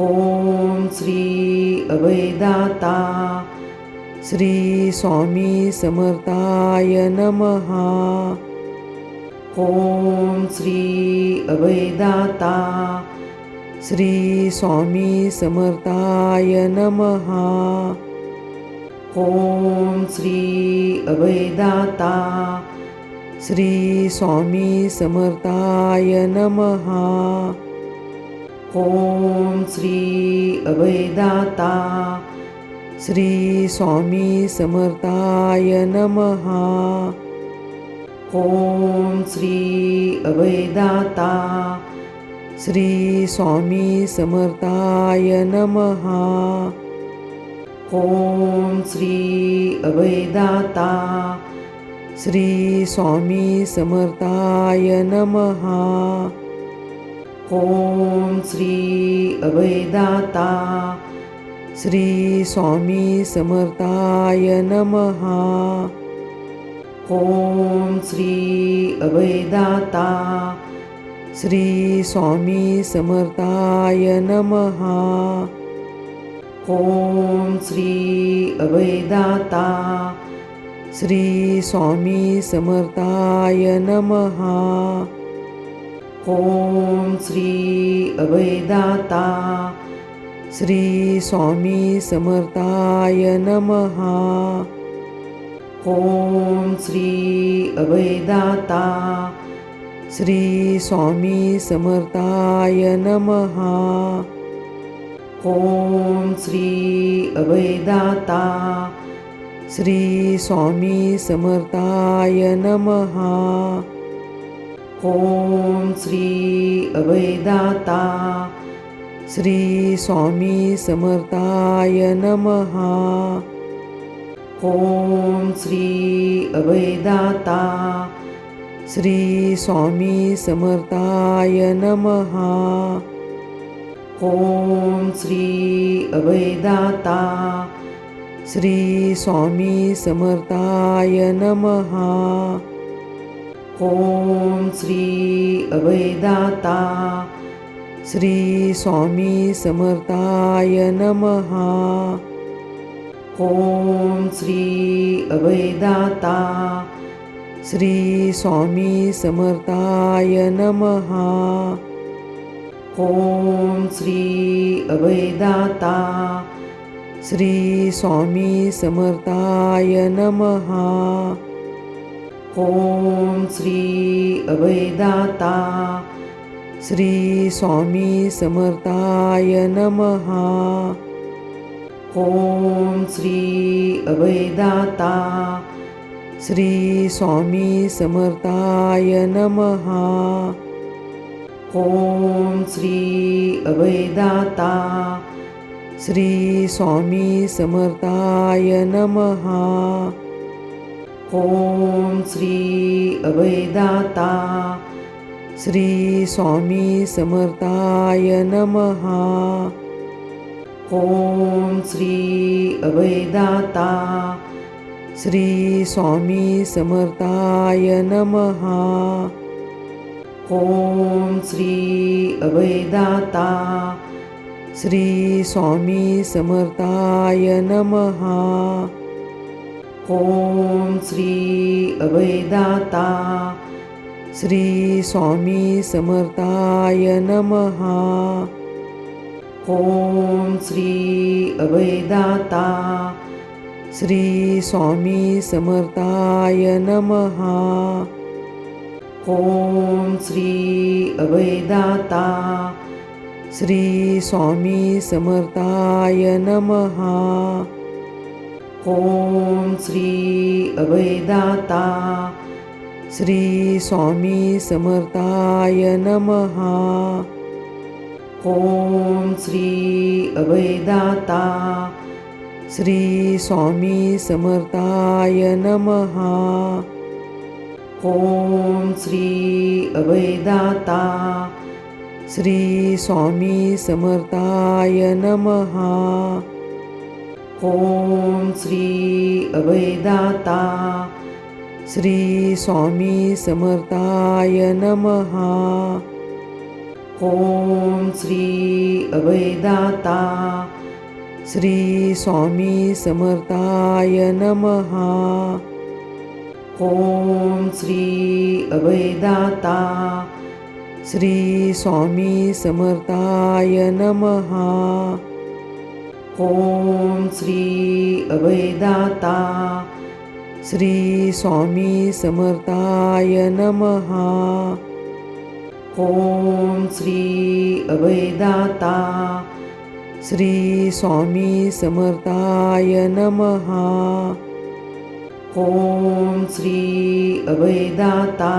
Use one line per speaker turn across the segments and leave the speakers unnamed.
ओम श्री अभयदाता श्री स्वामी समर्थाय नमहा। ओम श्री अभयदाता श्री स्वामी समर्थाय नमहा। ओम श्री अभयदाता श्री स्वामी समर्थाय नमहा। ओम श्री अभयदाता। श्री स्वामी समर्थाय नमहा ओम श्री अभयदाता। श्री स्वामी समर्थाय नमहा ओम श्री अभयदाता। श्री स्वामी समर्थाय नमहा ओम श्री अभयदाता, श्री स्वामी समर्थाय नमहा ओम श्री अभयदाता, श्री स्वामी समर्थाय नमहा ओम श्री अभयदाता, श्री स्वामी समर्थाय नमहा ओम श्री अभयदाता, श्री स्वामी समर्थाय नमहा। ओम श्री अभयदाता, श्री स्वामी समर्थाय नमहा। ओम श्री अभयदाता, श्री स्वामी समर्थाय नमहा। ओम श्री अभयदाता श्री स्वामी समर्थाय नमहा। ओम श्री अभयदाता श्री स्वामी समर्थाय नमहा। ओम श्री अभयदाता श्री स्वामी समर्थाय नमहा। ओम श्री अभयदाता श्री स्वामी समर्थाय नमहा। ओम श्री अभयदाता श्री स्वामी समर्थाय नमहा। ओम श्री अभयदाता श्री स्वामी समर्थाय नमहा। ओम श्री अभयदाता श्री स्वामी समर्थाय नमहा। ओम श्री अभयदाता श्री स्वामी समर्थाय नमहा। ओम श्री अभयदाता श्री स्वामी समर्थाय नमहा। ओम श्री अभयदाता, श्री स्वामी समर्थाय नमहा ओम श्री अभयदाता, श्री स्वामी समर्थाय नमहा ओम श्री अभयदाता, श्री स्वामी समर्थाय नमहा ओम श्री अभयदाता श्री स्वामी समर्थाय नमहा। ओम श्री अभयदाता श्री स्वामी समर्थाय नमहा। ओम श्री अभयदाता श्री स्वामी समर्थाय नमहा। ओम श्री अभयदाता श्री स्वामी समर्थाय नमहा ओम श्री अभयदाता श्री स्वामी समर्थाय नमहा ओम श्री अभयदाता श्री स्वामी समर्थाय नमहा ओम श्री अभयदाता, श्री स्वामी समर्थाय नमहा ओम श्री अभयदाता, श्री स्वामी समर्थाय नमहा ओम श्री अभयदाता, श्री स्वामी समर्थाय नमहा ओम श्री अभयदाता, श्री स्वामी समर्थाय नमहा ओम श्री अभयदाता, श्री स्वामी समर्थाय नमहा ओम श्री अभयदाता,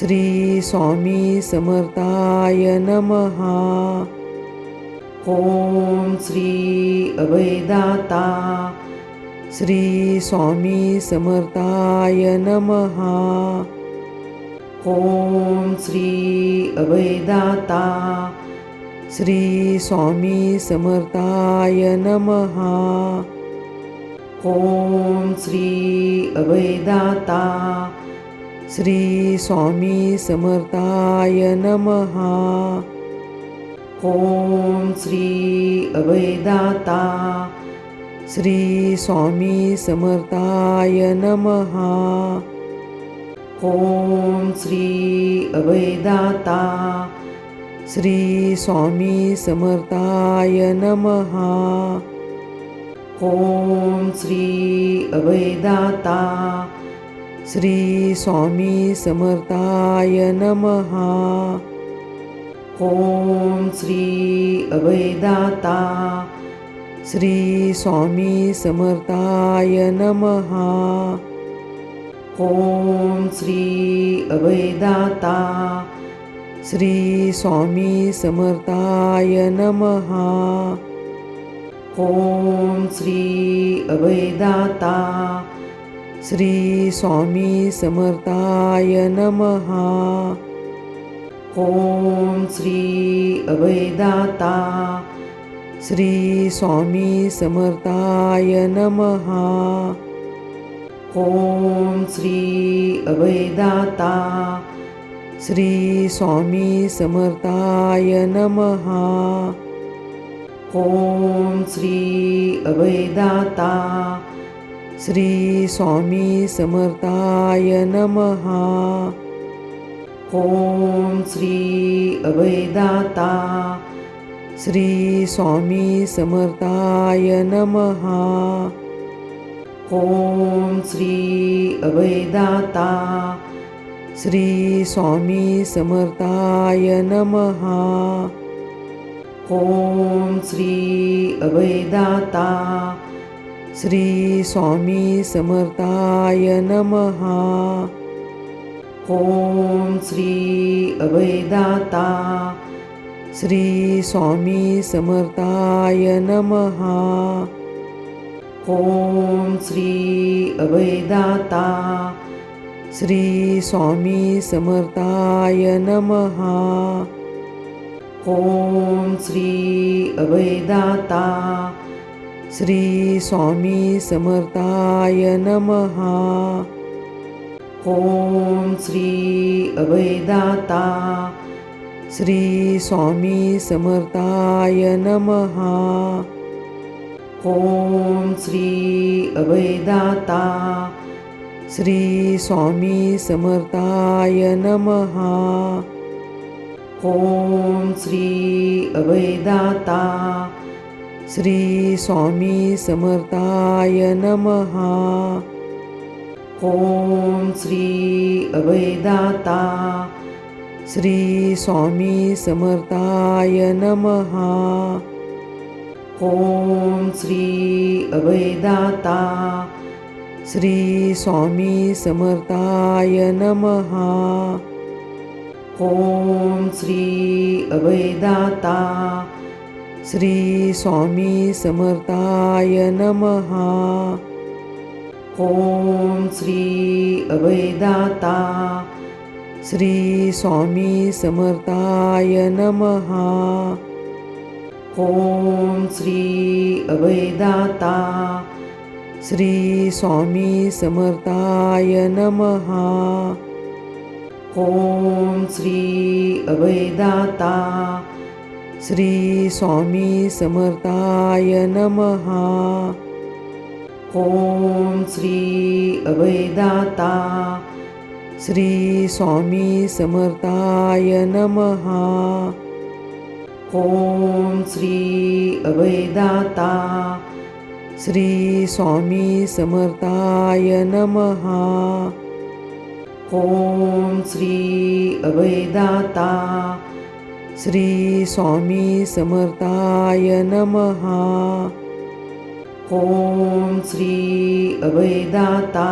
श्री स्वामी समर्थाय नमहा ओम श्री अभयदाता। श्री स्वामी समर्थाय नमहा ओम श्री अभयदाता। श्री स्वामी समर्थाय नमहा ओम श्री अभयदाता। श्री स्वामी समर्थाय नमहा ओम श्री अभयदाता, श्री स्वामी समर्थाय नमहा ओम श्री अभयदाता, श्री स्वामी समर्थाय नमहा ओम श्री अभयदाता, श्री स्वामी समर्थाय नमहा ओम श्री अभयदाता श्री स्वामी समर्थाय नमहा। ओम श्री अभयदाता श्री स्वामी समर्थाय नमहा। ओम श्री अभयदाता श्री स्वामी समर्थाय नमहा। ओम श्री अभयदाता श्री स्वामी समर्थाय नमहा। ओम श्री अभयदाता श्री स्वामी समर्थाय नमहा। ओम श्री अभयदाता श्री स्वामी समर्थाय नमहा। ओम श्री अभयदाता, श्री स्वामी समर्थाय नमहा ओम श्री अभयदाता, श्री स्वामी समर्थाय नमहा ओम श्री अभयदाता, श्री स्वामी समर्थाय नमहा ओम श्री अभयदाता, श्री स्वामी समर्थाय नमहा। ओम श्री अभयदाता, श्री स्वामी समर्थाय नमहा। ओम श्री अभयदाता, श्री स्वामी समर्थाय नमहा। ओम श्री अभयदाता श्री स्वामी समर्थाय नमहा ओम श्री अभयदाता श्री स्वामी समर्थाय नमहा ओम श्री अभयदाता श्री स्वामी समर्थाय नमहा ओम श्री अभयदाता श्री स्वामी समर्थाय नमहा। ओम श्री अभयदाता श्री स्वामी समर्थाय नमहा। ओम श्री अभयदाता श्री स्वामी समर्थाय नमहा। ओम श्री अभयदाता श्री स्वामी समर्थाय नमहा। ओम श्री अभयदाता श्री स्वामी समर्थाय नमहा। ओम श्री अभयदाता श्री स्वामी समर्थाय नमहा। ओम श्री अभयदाता, श्री स्वामी समर्थाय नमहा ओम श्री अभयदाता, श्री स्वामी समर्थाय नमहा ओम श्री अभयदाता, श्री स्वामी समर्थाय नमहा ओम श्री अभयदाता,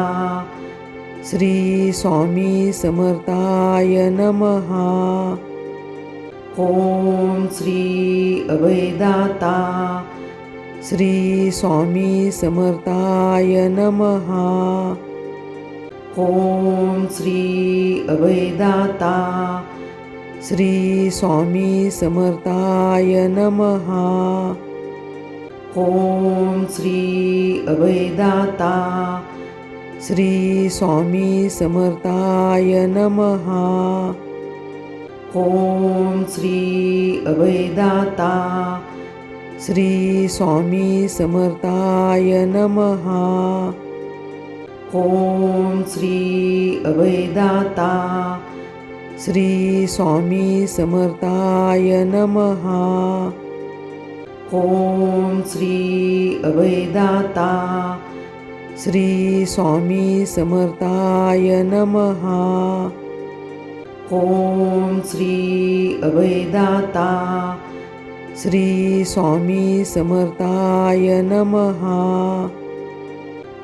श्री स्वामी समर्थाय नमहा ओम श्री अभयदाता, श्री स्वामी समर्थाय नमहा ओम श्री अभयदाता, श्री स्वामी समर्थाय नमहा ओम श्री अभयदाता। श्री स्वामी समर्थाय नमहा ओम श्री अभयदाता। श्री स्वामी समर्थाय नमहा ओम श्री अभयदाता। श्री स्वामी समर्थाय नमहा ओम श्री अभयदाता, श्री स्वामी समर्थाय नमहा ओम श्री अभयदाता, श्री स्वामी समर्थाय नमहा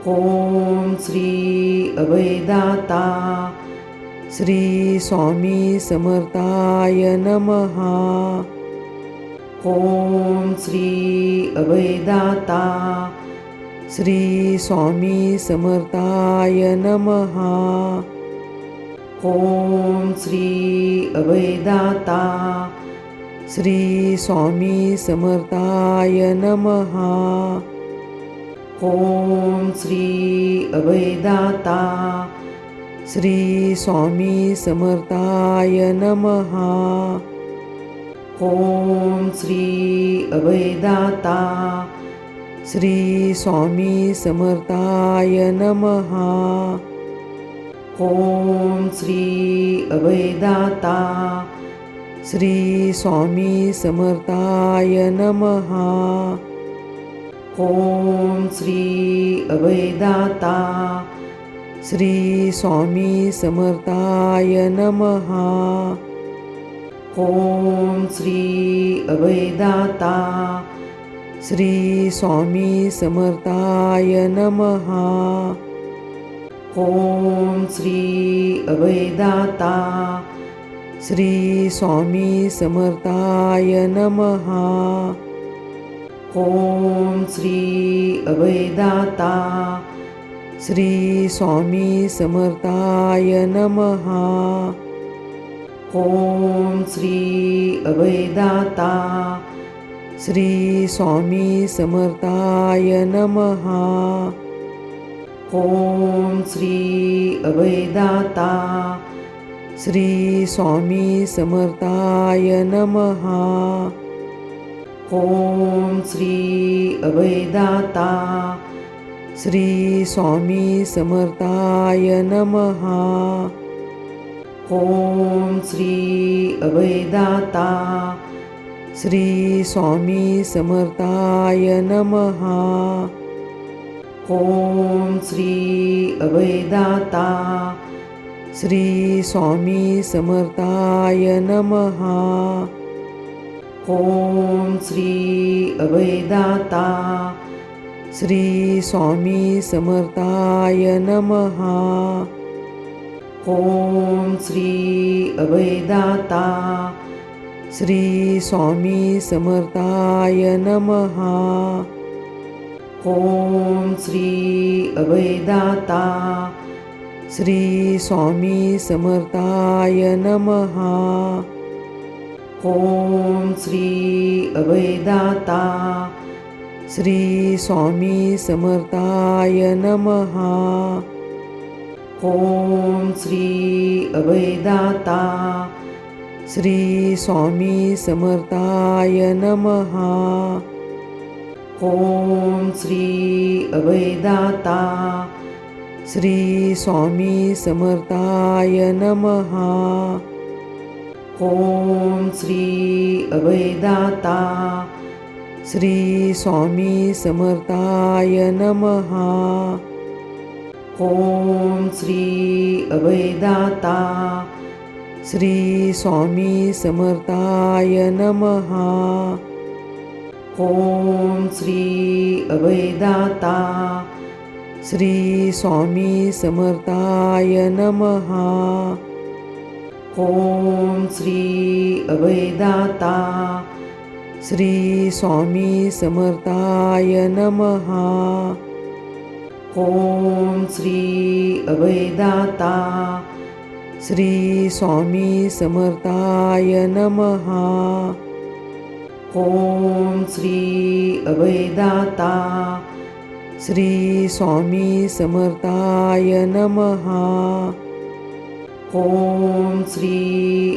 ओम श्री अभयदाता, श्री स्वामी समर्थाय नमहा ओम श्री अभयदाता श्री स्वामी समर्थाय नमहा। ओम श्री अभयदाता श्री स्वामी समर्थाय नमहा। ओम श्री अभयदाता श्री स्वामी समर्थाय नमहा। ओम श्री अभयदाता। श्री स्वामी समर्थाय नमहा ओम श्री अभयदाता। श्री स्वामी समर्थाय नमहा ओम श्री अभयदाता। श्री स्वामी समर्थाय नमहा ओम श्री अभयदाता, श्री स्वामी समर्थाय नमहा ओम श्री अभयदाता, श्री स्वामी समर्थाय नमहा ओम श्री अभयदाता, श्री स्वामी समर्थाय नमहा ओम श्री अभयदाता श्री स्वामी समर्थाय नमहा। ओम श्री अभयदाता श्री स्वामी समर्थाय नमहा। ओम श्री अभयदाता श्री स्वामी समर्थाय नमहा। ओम श्री अभयदाता श्री स्वामी समर्थाय नमहा। ओम श्री अभयदाता श्री स्वामी समर्थाय नमहा। ओम श्री अभयदाता श्री स्वामी समर्थाय नमहा। ओम श्री अभयदाता श्री स्वामी समर्थाय नमहा ओम श्री अभयदाता श्री स्वामी समर्थाय नमहा ओम श्री अभयदाता श्री स्वामी समर्थाय नमहा ओम श्री अभयदाता, श्री स्वामी समर्थाय नमहा। ओम श्री अभयदाता, श्री स्वामी समर्थाय नमहा। ओम श्री अभयदाता, श्री स्वामी समर्थाय नमहा। ओम श्री अभयदाता श्री स्वामी समर्थाय नमहा। ओम श्री अभयदाता श्री स्वामी समर्थाय नमहा। ओम श्री अभयदाता श्री स्वामी समर्थाय नमहा। ओम श्री अभयदाता श्री स्वामी समर्थाय नमहा ओम श्री अभयदाता श्री स्वामी समर्थाय नमहा ओम श्री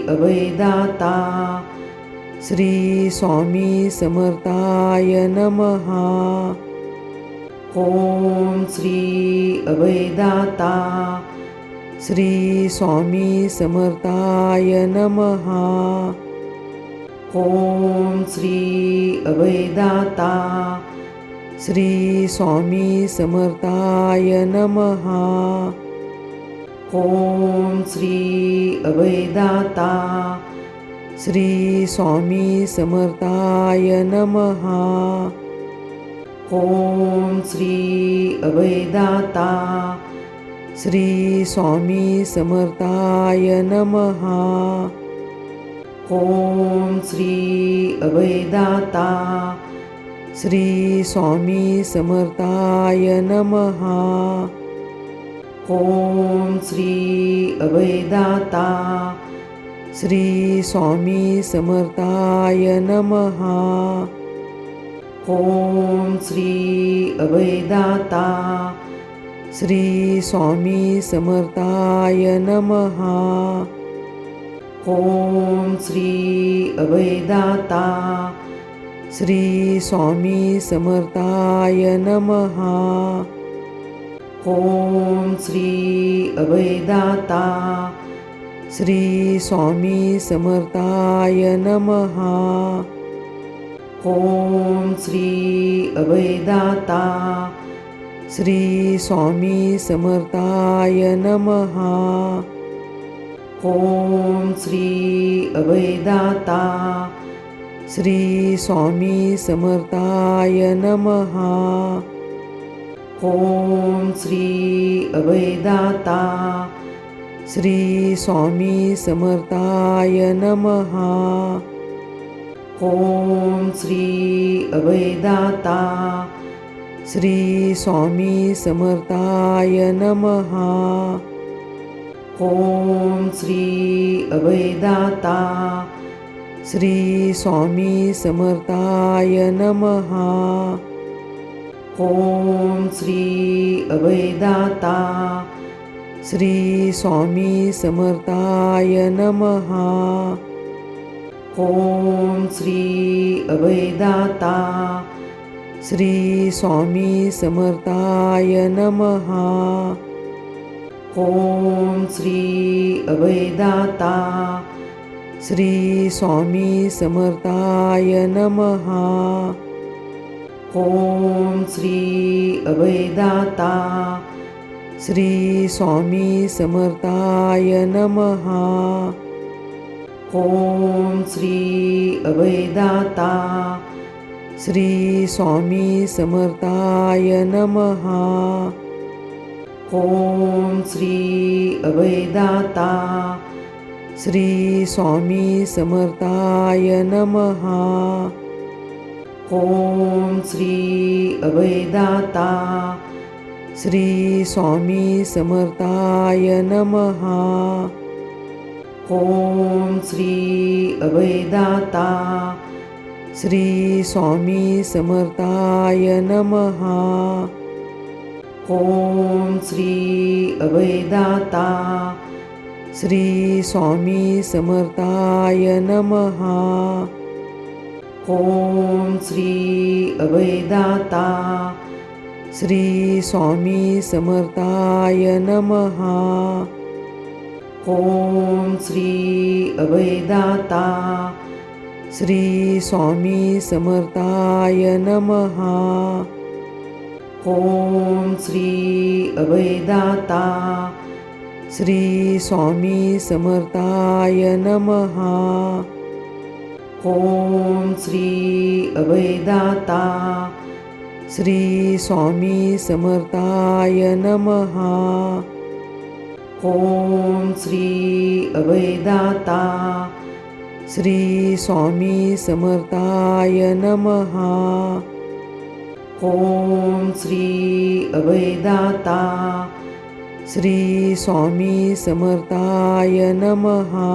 अभयदाता श्री स्वामी समर्थाय नमहा ओम श्री अभयदाता श्री स्वामी समर्थाय नमहा। ओम श्री अभयदाता श्री स्वामी समर्थाय नमहा। ओम श्री अभयदाता श्री स्वामी समर्थाय नमहा। ओम श्री अभयदाता, श्री स्वामी समर्थाय नमहा ओम श्री अभयदाता, श्री स्वामी समर्थाय नमहा ओम श्री अभयदाता, श्री स्वामी समर्थाय नमहा ओम श्री अभयदाता श्री स्वामी समर्थाय नमहा। ओम श्री अभयदाता श्री स्वामी समर्थाय नमहा। ओम श्री अभयदाता श्री स्वामी समर्थाय नमहा। ओम श्री अभयदाता। श्री स्वामी समर्थाय नमहा ओम श्री अभयदाता। श्री स्वामी समर्थाय नमहा ओम श्री अभयदाता। श्री स्वामी समर्थाय नमहा ओम श्री अभयदाता, श्री स्वामी समर्थाय नमहा। ओम श्री अभयदाता, श्री स्वामी समर्थाय नमहा। ओम श्री अभयदाता, श्री स्वामी समर्थाय नमहा। ओम श्री अभयदाता, श्री स्वामी समर्थाय नमहा। ओम श्री अभयदाता, श्री स्वामी समर्थाय नमहा। ओम श्री अभयदाता, श्री स्वामी समर्थाय नमहा। ओम श्री अभयदाता। श्री स्वामी समर्थाय नमहा ओम श्री अभयदाता। श्री स्वामी समर्थाय नमहा ओम श्री अभयदाता। श्री स्वामी समर्थाय नमहा ओम श्री अभयदाता श्री स्वामी समर्थाय नमहा ओम श्री अभयदाता श्री स्वामी समर्थाय नमहा ओम श्री अभयदाता श्री स्वामी समर्थाय नमहा ओम श्री अभयदाता श्री स्वामी समर्थाय नमहा। ओम श्री अभयदाता श्री स्वामी समर्थाय नमहा। ओम श्री अभयदाता श्री स्वामी समर्थाय नमहा। ओम श्री अभयदाता श्री स्वामी समर्थाय नमहा। ओम श्री अभयदाता श्री स्वामी समर्थाय नमहा।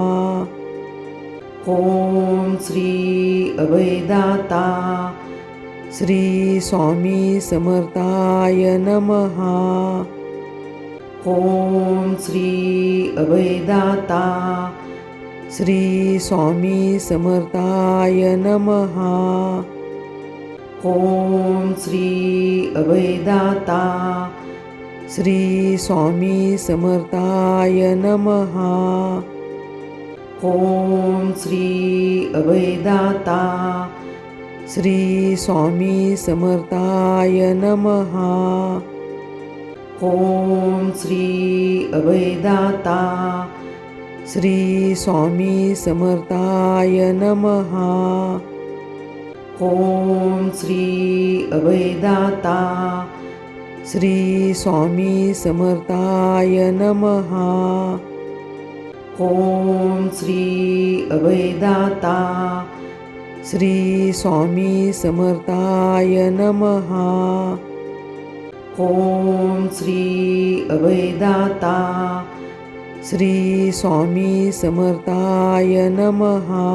ओम श्री अभयदाता श्री स्वामी समर्थाय नमहा। ओम श्री अभयदाता, श्री स्वामी समर्थाय नमहा ओम श्री अभयदाता, श्री स्वामी समर्थाय नमहा ओम श्री अभयदाता, श्री स्वामी समर्थाय नमहा ओम श्री अभयदाता, श्री स्वामी समर्थाय नमहा। ओम श्री अभयदाता, श्री स्वामी समर्थाय नमहा। ओम श्री अभयदाता, श्री स्वामी समर्थाय नमहा। ओम श्री अभयदाता श्री स्वामी समर्थाय नमहा